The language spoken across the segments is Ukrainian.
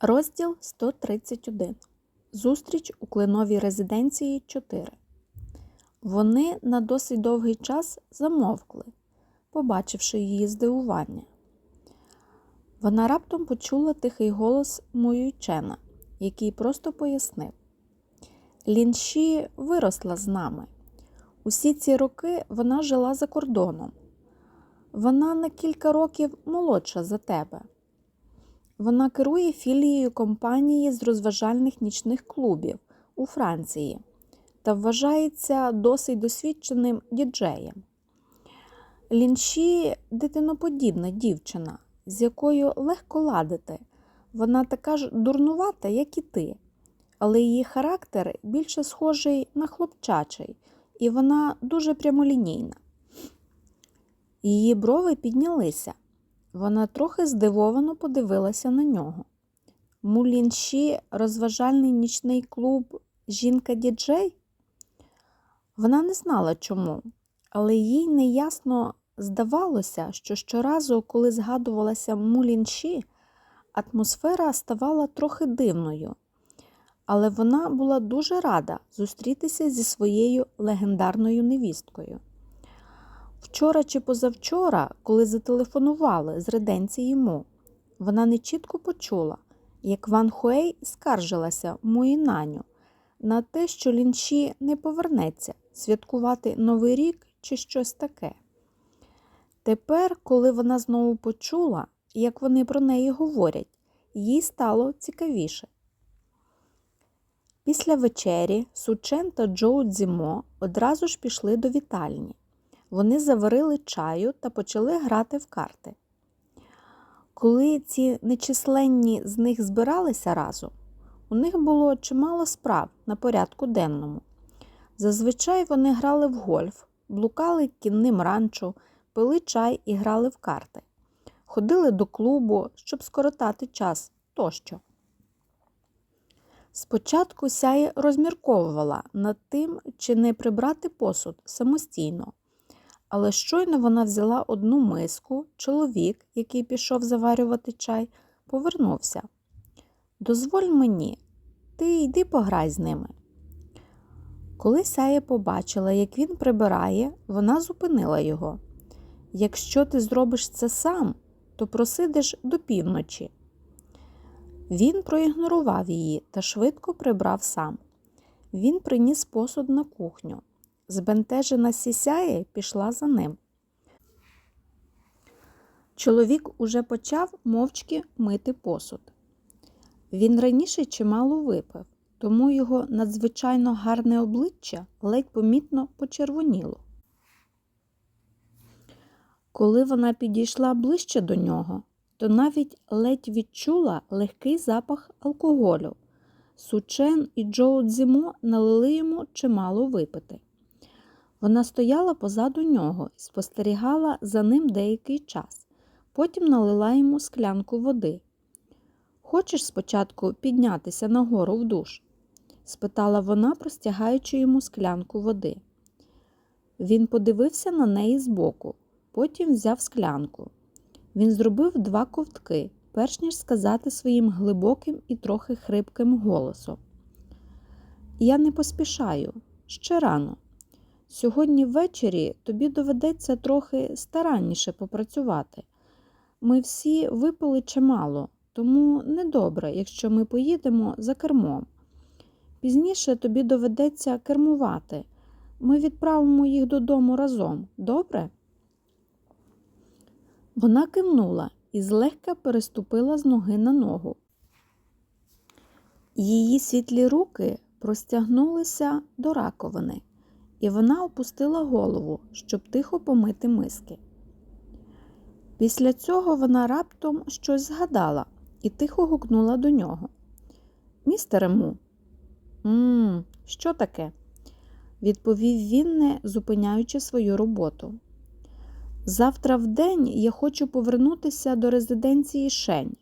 Розділ 131. Зустріч у кленовій резиденції 4. Вони на досить довгий час замовкли, побачивши її здивування. Вона раптом почула тихий голос Муючена, який просто пояснив: Лінші виросла з нами. Усі ці роки вона жила за кордоном. Вона на кілька років молодша за тебе. Вона керує філією компанії з розважальних нічних клубів у Франції та вважається досить досвідченим діджеєм. Лінші дитиноподібна дівчина, з якою легко ладити. Вона така ж дурнувата, як і ти, але її характер більше схожий на хлопчачий, і вона дуже прямолінійна. Її брови піднялися. Вона трохи здивовано подивилася на нього. Мулінші розважальний нічний клуб Жінка діджей? Вона не знала чому, але їй неясно здавалося, що щоразу, коли згадувалася Мулінші, атмосфера ставала трохи дивною. Але вона була дуже рада зустрітися зі своєю легендарною невісткою. Вчора чи позавчора, коли зателефонували з реденції Му, вона нечітко почула, як Ван Хуей скаржилася Муїнаню на те, що лінші не повернеться святкувати Новий рік чи щось таке. Тепер, коли вона знову почула, як вони про неї говорять, їй стало цікавіше. Після вечері Сучен та Джоу Дзімо одразу ж пішли до вітальні. Вони заварили чаю та почали грати в карти. Коли ці нечисленні з них збиралися разом, у них було чимало справ на порядку денному. Зазвичай вони грали в гольф, блукали кінним ранчо, пили чай і грали в карти, ходили до клубу, щоб скоротати час тощо. Спочатку сяє розмірковувала над тим, чи не прибрати посуд самостійно. Але щойно вона взяла одну миску, чоловік, який пішов заварювати чай, повернувся. Дозволь мені, ти йди пограй з ними. Коли сяє побачила, як він прибирає, вона зупинила його. Якщо ти зробиш це сам, то просидиш до півночі. Він проігнорував її та швидко прибрав сам. Він приніс посуд на кухню. Збентежена сісяє пішла за ним. Чоловік уже почав мовчки мити посуд. Він раніше чимало випив, тому його надзвичайно гарне обличчя ледь помітно почервоніло. Коли вона підійшла ближче до нього, то навіть ледь відчула легкий запах алкоголю. Сучен і Джоу Дзімо налили йому чимало випити. Вона стояла позаду нього і спостерігала за ним деякий час, потім налила йому склянку води. Хочеш спочатку піднятися нагору в душ? спитала вона, простягаючи йому склянку води. Він подивився на неї збоку, потім взяв склянку. Він зробив два ковтки, перш ніж сказати своїм глибоким і трохи хрипким голосом. Я не поспішаю, ще рано. Сьогодні ввечері тобі доведеться трохи старанніше попрацювати. Ми всі випили чимало, тому недобре, якщо ми поїдемо за кермом. Пізніше тобі доведеться кермувати. Ми відправимо їх додому разом, добре? Вона кивнула і злегка переступила з ноги на ногу. Її світлі руки простягнулися до раковини і вона опустила голову, щоб тихо помити миски. Після цього вона раптом щось згадала і тихо гукнула до нього. Містере Му, «Ммм, що таке? відповів він, не зупиняючи свою роботу. Завтра в день я хочу повернутися до резиденції Шень.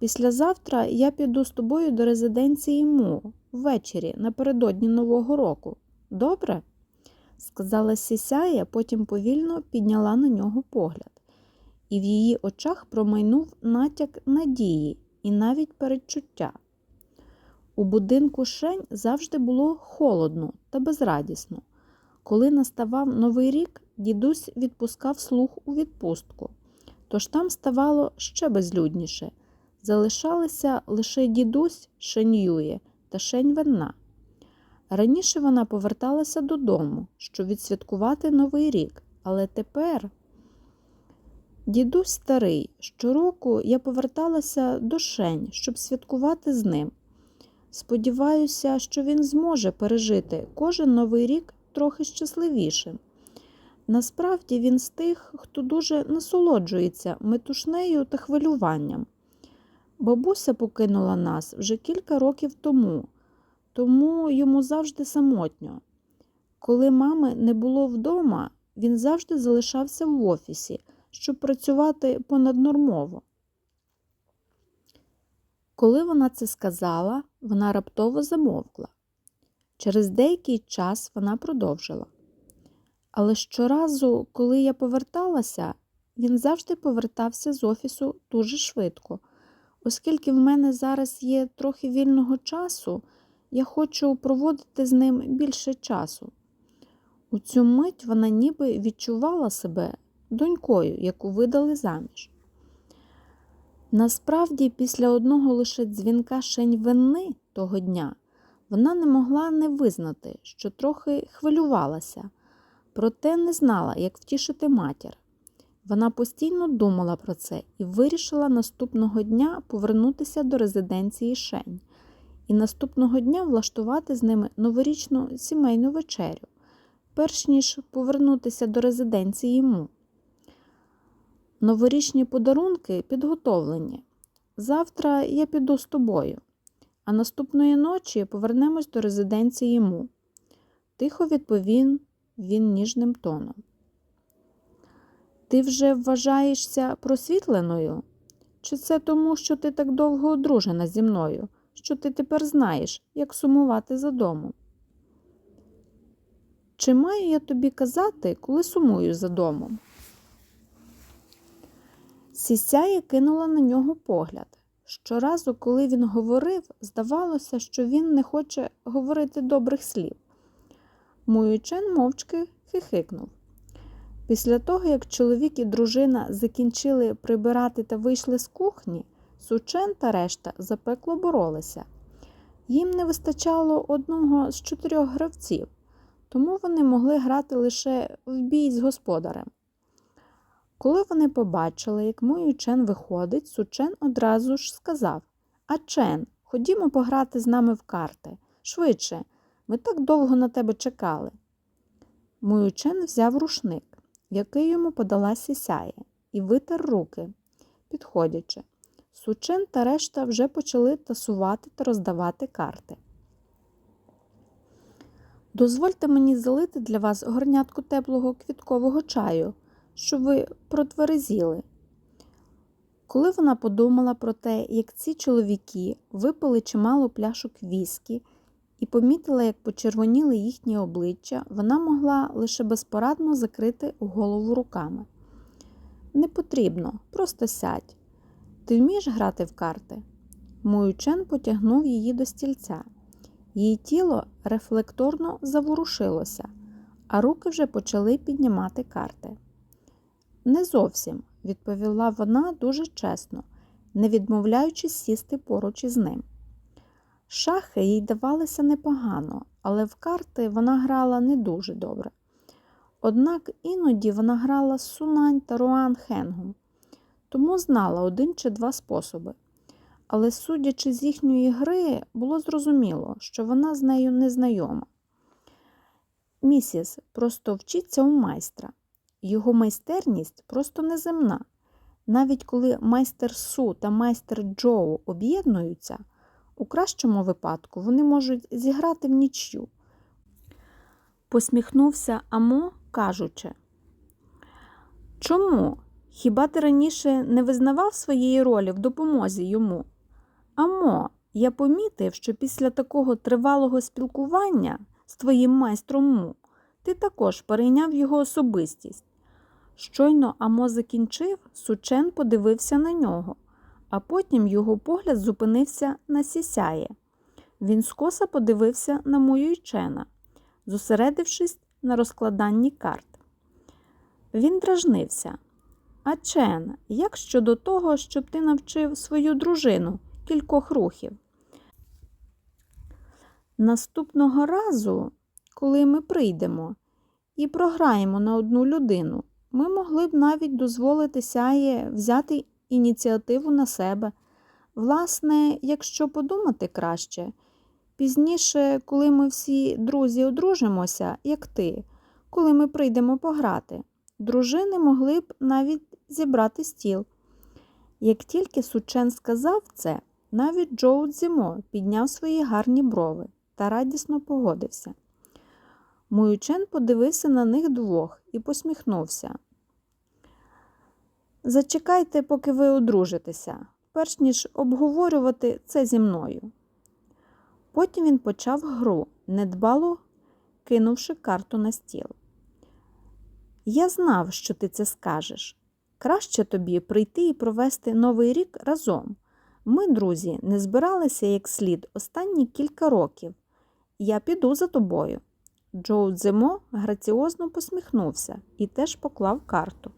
Післязавтра я піду з тобою до резиденції Му ввечері напередодні Нового року. Добре? Сказала сісяя, потім повільно підняла на нього погляд, і в її очах промайнув натяк надії, і навіть передчуття. У будинку Шень завжди було холодно та безрадісно. Коли наставав новий рік, дідусь відпускав слух у відпустку, тож там ставало ще безлюдніше. Залишалися лише дідусь Шень Ює та Шень Венна. Раніше вона поверталася додому, щоб відсвяткувати Новий рік, але тепер дідусь старий, щороку я поверталася до Шень, щоб святкувати з ним. Сподіваюся, що він зможе пережити кожен новий рік трохи щасливішим. Насправді він з тих, хто дуже насолоджується метушнею та хвилюванням. Бабуся покинула нас вже кілька років тому, тому йому завжди самотньо. Коли мами не було вдома, він завжди залишався в офісі, щоб працювати понаднормово. Коли вона це сказала, вона раптово замовкла. Через деякий час вона продовжила. Але щоразу, коли я поверталася, він завжди повертався з офісу дуже швидко. Оскільки в мене зараз є трохи вільного часу, я хочу проводити з ним більше часу. У цю мить вона ніби відчувала себе донькою, яку видали заміж. Насправді, після одного лише дзвінка Шеньвенни того дня вона не могла не визнати, що трохи хвилювалася, проте не знала, як втішити матір. Вона постійно думала про це і вирішила наступного дня повернутися до резиденції Шень і наступного дня влаштувати з ними новорічну сімейну вечерю, перш ніж повернутися до резиденції Му. Новорічні подарунки підготовлені. Завтра я піду з тобою, а наступної ночі повернемось до резиденції Му. Тихо відповів він ніжним тоном. Ти вже вважаєшся просвітленою? Чи це тому, що ти так довго одружена зі мною, що ти тепер знаєш, як сумувати за домом? Чи маю я тобі казати, коли сумую за домом? Сісяє кинула на нього погляд. Щоразу, коли він говорив, здавалося, що він не хоче говорити добрих слів. Муючен мовчки хихикнув. Після того, як чоловік і дружина закінчили прибирати та вийшли з кухні, Сучен та решта запекло боролися. Їм не вистачало одного з чотирьох гравців, тому вони могли грати лише в бій з господарем. Коли вони побачили, як мой Чен виходить, Сучен одразу ж сказав А Чен, ходімо пограти з нами в карти. Швидше, ми так довго на тебе чекали. Мой Чен взяв рушник, який йому подала сісяє, і витер руки, підходячи. Сучен та решта вже почали тасувати та роздавати карти. Дозвольте мені залити для вас горнятку теплого квіткового чаю, щоб ви протверезіли. Коли вона подумала про те, як ці чоловіки випили чимало пляшок віскі і помітила, як почервоніли їхні обличчя, вона могла лише безпорадно закрити голову руками. Не потрібно, просто сядь. Ти вмієш грати в карти? Муючен потягнув її до стільця. Її тіло рефлекторно заворушилося, а руки вже почали піднімати карти. Не зовсім, відповіла вона дуже чесно, не відмовляючись сісти поруч із ним. Шахи їй давалися непогано, але в карти вона грала не дуже добре. Однак іноді вона грала з Сунань та Руан Хенгом, тому знала один чи два способи. Але, судячи з їхньої гри, було зрозуміло, що вона з нею не знайома. Місіс просто вчиться у майстра. Його майстерність просто неземна. Навіть коли майстер Су та майстер Джоу об'єднуються, у кращому випадку вони можуть зіграти в нічю. Посміхнувся Амо, кажучи, Чому? Хіба ти раніше не визнавав своєї ролі в допомозі йому? Амо, я помітив, що після такого тривалого спілкування з твоїм майстром Му ти також перейняв його особистість. Щойно Амо закінчив, Сучен подивився на нього, а потім його погляд зупинився на сісяє. Він скоса подивився на мою Муюйчена, зосередившись на розкладанні карт. Він дражнився. А Чен, як щодо того, щоб ти навчив свою дружину кількох рухів? Наступного разу, коли ми прийдемо і програємо на одну людину, ми могли б навіть дозволити сяє взяти ініціативу на себе. Власне, якщо подумати краще, пізніше, коли ми всі друзі одружимося, як ти, коли ми прийдемо пограти, дружини могли б навіть зібрати стіл. Як тільки Сучен сказав це, навіть Джоу Дзімо підняв свої гарні брови та радісно погодився. Муючен подивився на них двох і посміхнувся. Зачекайте, поки ви одружитеся, перш ніж обговорювати це зі мною. Потім він почав гру, недбало кинувши карту на стіл. Я знав, що ти це скажеш. Краще тобі прийти і провести новий рік разом. Ми, друзі, не збиралися як слід останні кілька років. Я піду за тобою. Джоу Дзимо граціозно посміхнувся і теж поклав карту.